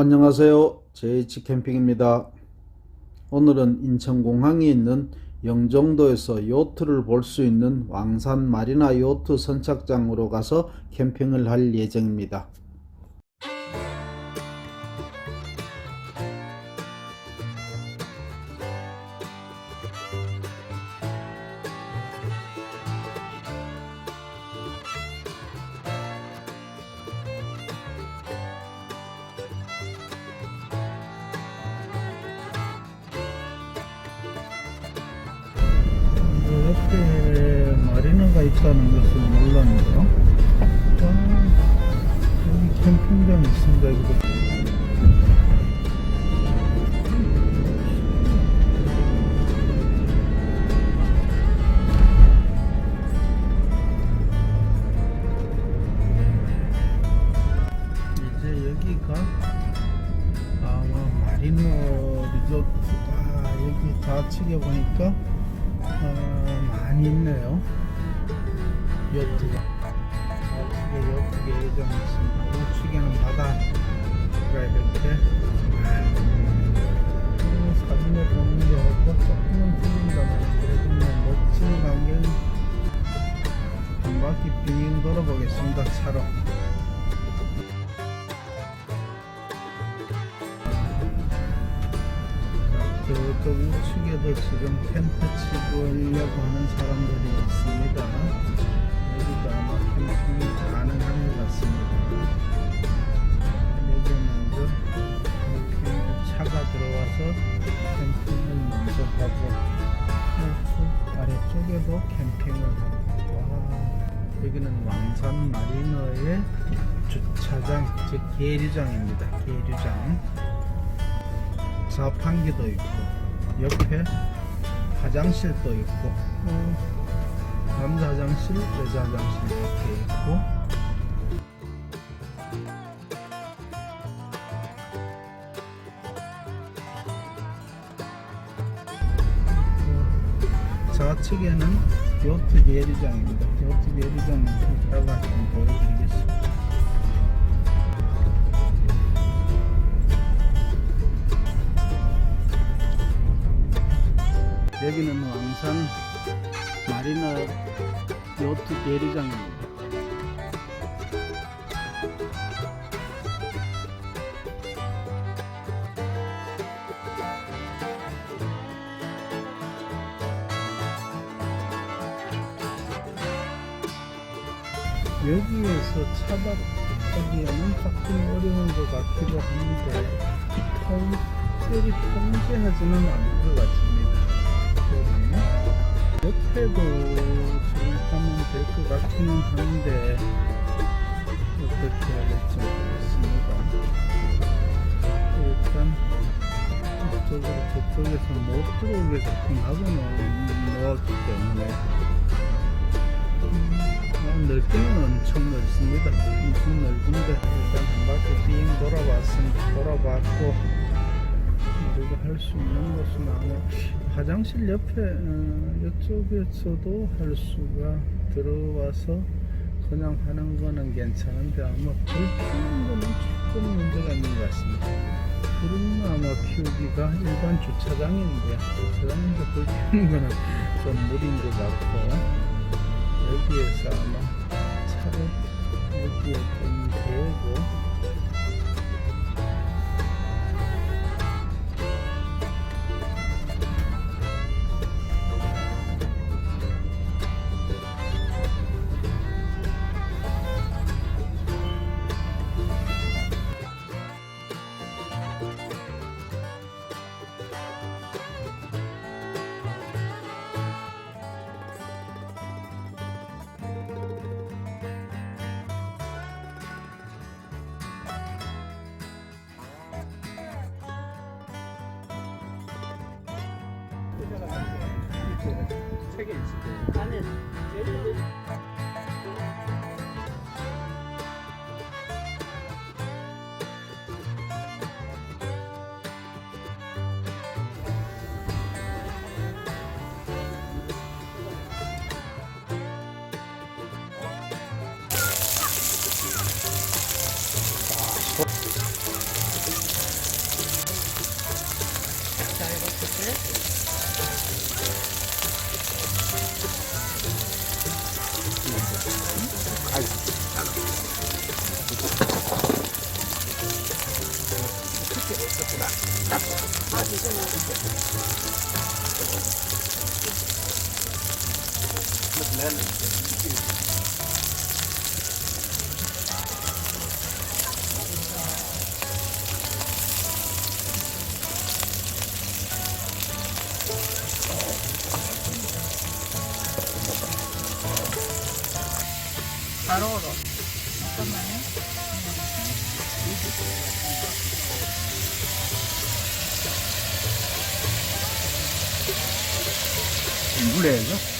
안녕하세요. JH 캠핑입니다. 오늘은 인천공항에 있는 영종도에서 요트를 볼 수 있는 왕산 마리나 요트 선착장으로 가서 캠핑을 할 예정입니다. 옆에 마리나가 있다는 것을 몰랐네요. 아, 여기 캠핑장 있습니다. 이거. 여기가 아마 마리노 리조트 아 여기 좌측에 보니까 아, 많이 있네요. 요트가 좌측에 요트 예정이 있습니다. 우측에는 바다가 이렇게 음, 사진에 보는 거하고 조금은 틀린다면 그래도 뭐 멋진 광경 한 바퀴 빙 돌아보겠습니다 차로 저쪽 우측에도 지금 텐트 치고 하려고 하는 사람들이 있습니다. 여기도 아마 캠핑이 가능한 것 같습니다. 여기 먼저 이렇게 차가 들어와서 캠핑을 먼저 하고 아래쪽에도 캠핑을 하고 와 여기는 왕산 마리너의 주차장 즉 계류장입니다. 계류장 자판기도 있고 옆에 화장실도 있고 어, 남자 화장실 여자 화장실 이렇게 있고. 어, 좌측에는 요트 예리장입니다. 요트 예리장 이따가 좀 보여드리겠습니다 여기는 왕산 마리나 요트 대리장입니다. 여기에서 차박하기에는 조금 어려운 것 같기도 한데 통, 특별히 통제하지는 않을 것 같습니다. 네. 옆에도 가면 될 것 같기는 한데 어떻게 해야 될지 모르겠습니다. 일단 이쪽으로 저쪽에서 못 들어오게 조금 하고 놓았기 때문에 음, 아, 넓기는 엄청 넓습니다. 엄청 넓은데 일단 한 바퀴 빙 돌아봤습니다. 돌아봤고 우리가 할 수 있는 것은 아마 화장실 옆에 어, 이쪽에서도 할 수가 들어와서 그냥 하는 거는 괜찮은데 아마 불 피우는 거는 조금 문제가 있는 것 같습니다. 불은 아마 피우기가 일반 주차장인데 주차장인데 불 피우는 거는 좀 무리인 것 같고 여기에서 아마 차를 여기에 좀 대고 책에 있을 때 안에. 제일 바로 얼어. 잠깐만요. 물에죠?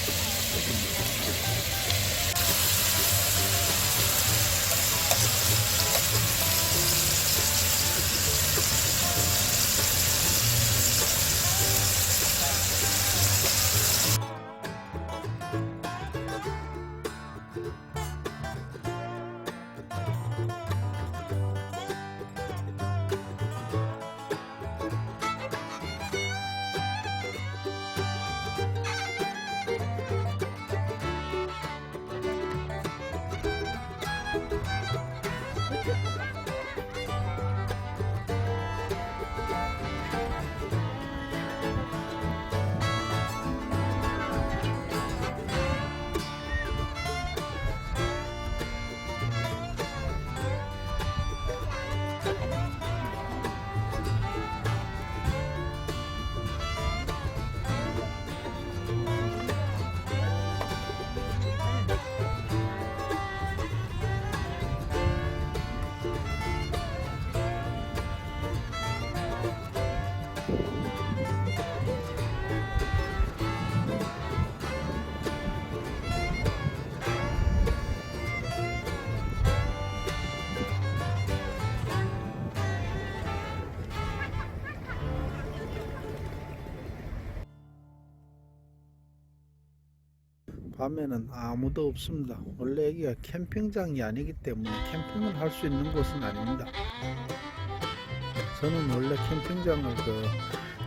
밤에는 아무도 없습니다. 원래 여기가 캠핑장이 아니기 때문에 캠핑을 할 수 있는 곳은 아닙니다. 저는 원래 캠핑장을 그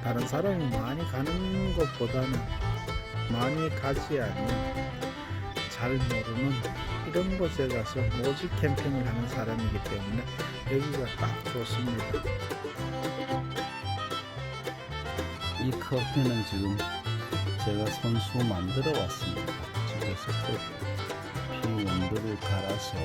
다른 사람이 많이 가는 것보다는 많이 가지 않는 잘 모르는 이런 곳에 가서 오직 캠핑을 하는 사람이기 때문에 여기가 딱 좋습니다. 이 커피는 지금 제가 손수 만들어 왔습니다. 집에서 커피 원두를 갈아서